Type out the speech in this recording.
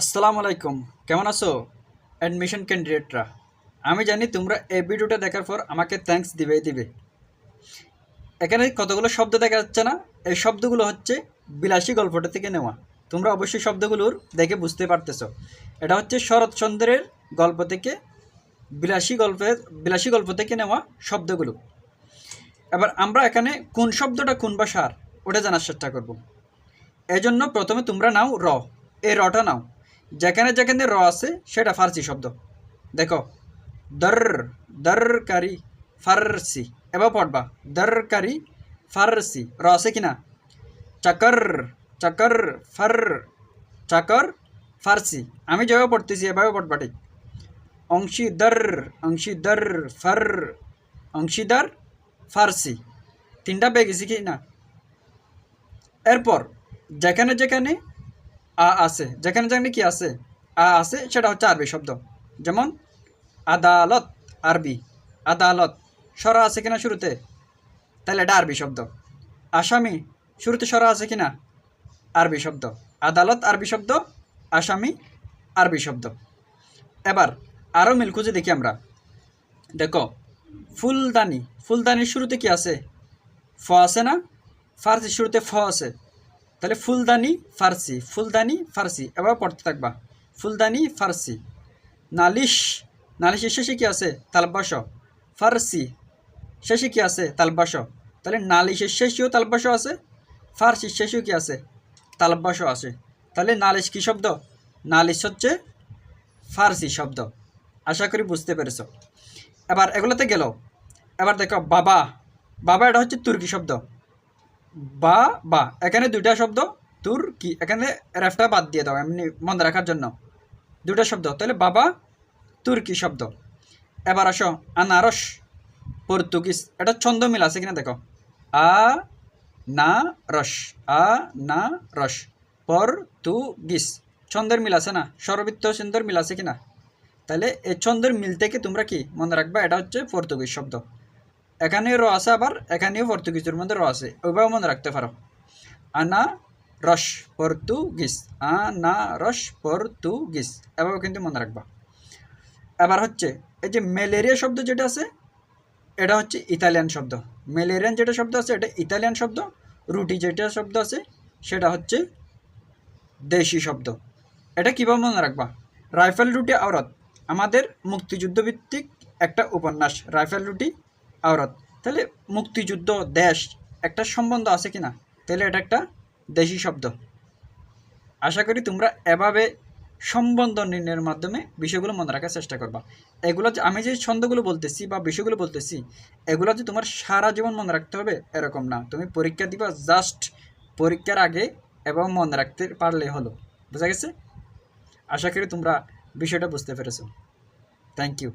আসসালামু আলাইকুম। কেমন আছো? অ্যাডমিশন ক্যান্ডিডেটরা আমি জানি তোমরা এই ভিডিওটা দেখার পর আমাকে থ্যাঙ্কস দিবেই দিবে। এখানে কতগুলো শব্দ দেখা যাচ্ছে না? এই শব্দগুলো হচ্ছে বিলাসী গল্পটা থেকে নেওয়া। তোমরা অবশ্যই শব্দগুলোর দেখে বুঝতে পারতেছো। এটা হচ্ছে শরৎচন্দ্রের গল্প থেকে বিলাসী গল্পের, বিলাসী গল্প থেকে নেওয়া শব্দগুলো। এবার আমরা এখানে কোন শব্দটা কোন ভাষার, ওটা জানার চেষ্টা করব। এই জন্য প্রথমে তোমরা নাও র। এই রটা নাও। যেখানে যেখানে র আছে, সেটা ফার্সি শব্দ। দেখো, দর, দরকারি, ফার্সি। এবার পড়বা, দরকারি, ফার্সি। র আছে কি না চাকর চাকর, ফার, চাকর, ফার্সি। আমি যেভাবে পড়তেছি, এভাবে পড়বা ঠিক। অংশীদার অংশীদার, ফার, অংশীদার, ফার্সি। তিনটা পেয়ে গেছি কি না? এরপর, যেখানে যেখানে আ আছে। যেখানে যেখানে কি আছে? আ আছে, সেটা হচ্ছে আরবি শব্দ। যেমন, আদালত, আরবি। আদালত, সরা আছে কিনা শুরুতে? তাহলে এটা আরবি শব্দ। আসামি, শুরুতে সরা আছে কিনা? আরবি শব্দ। আদালত, আরবি শব্দ। আসামি, আরবি শব্দ। এবার আরও মিল খুঁজে দেখি আমরা। দেখো, ফুলদানি। ফুলদানির শুরুতে কি আছে? ফ আছে না? ফার্সি শুরুতে ফ আছে। তাহলে ফুলদানি ফার্সি ফুলদানি ফার্সি এবার পড়তে থাকবা। ফুলদানি ফার্সি। নালিশ, নালিশের শেষে কি আছে? তালবাস ফার্সি, শেষে কি আছে? তালবাস তাহলে নালিশের শেষেও তালবাস আছে, ফার্সির শেষেও কি আছে? তালবাস আছে। তাহলে নালিশ কি শব্দ? নালিশ হচ্ছে ফার্সি শব্দ। আশা করি বুঝতে পেরেছ। এবার এগুলোতে গেল। এবার দেখো বাবা। বাবা এটা হচ্ছে তুর্কি শব্দ। বা বা। এখানে দুইটা শব্দ, তুর, কি। এখানে রেফটা বাদ দিয়ে দাও, এমনি মনে রাখার জন্য। দুটা শব্দ, তাহলে বাবা তুর্কি শব্দ? এবার আসো, আনারস, পর্তুগিজ। এটা ছন্দ মিল আছে কিনা দেখো। আ না রস আ না রস পর্তুগিজ। ছন্দের মিল আছে না? স্বরবৃত্ত ছন্দের মিল আছে কিনা? তাহলে এই ছন্দের মিল থেকে তোমরা কি মনে রাখবা? এটা হচ্ছে পর্তুগিজ শব্দ। এখানে র আছে আবার এখানেও পর্তুগিজের মধ্যে র আছে। ওইভাবে মনে রাখতে পারো। আনা রস পর্তুগিজ আনা রস পর্তুগিজ, এভাবে কিন্তু মনে রাখবা। এবার হচ্ছে, এই যে ম্যালেরিয়া শব্দ যেটা আছে, এটা হচ্ছে ইতালিয়ান শব্দ। ম্যালেরিয়ান যেটা শব্দ আছে, এটা ইতালিয়ান শব্দ। রুটি যেটা শব্দ আছে, সেটা হচ্ছে দেশি শব্দ। এটা কীভাবে মনে রাখবা? রাইফেল রুটি আওরত। আমাদের মুক্তিযুদ্ধ ভিত্তিক একটা উপন্যাস, রাইফেল রুটি আওরত। তাহলে মুক্তিযুদ্ধ, দেশ, একটা সম্বন্ধ আছে কি না তাহলে এটা একটা দেশি শব্দ। আশা করি তোমরা এভাবে সম্বন্ধ নির্ণয়ের মাধ্যমে বিষয়গুলো মনে রাখার চেষ্টা করবা। এগুলো যে, আমি যে ছন্দগুলো বলতেছি বা বিষয়গুলো বলতেছি, এগুলো যে তোমার সারা জীবন মনে রাখতে হবে, এরকম না। তুমি পরীক্ষা দিবা জাস্ট পরীক্ষার আগে এবং মনে রাখতে পারলে হলো। বুঝা গেছে? আশা করি তোমরা বিষয়টা বুঝতে পেরেছ। Thank you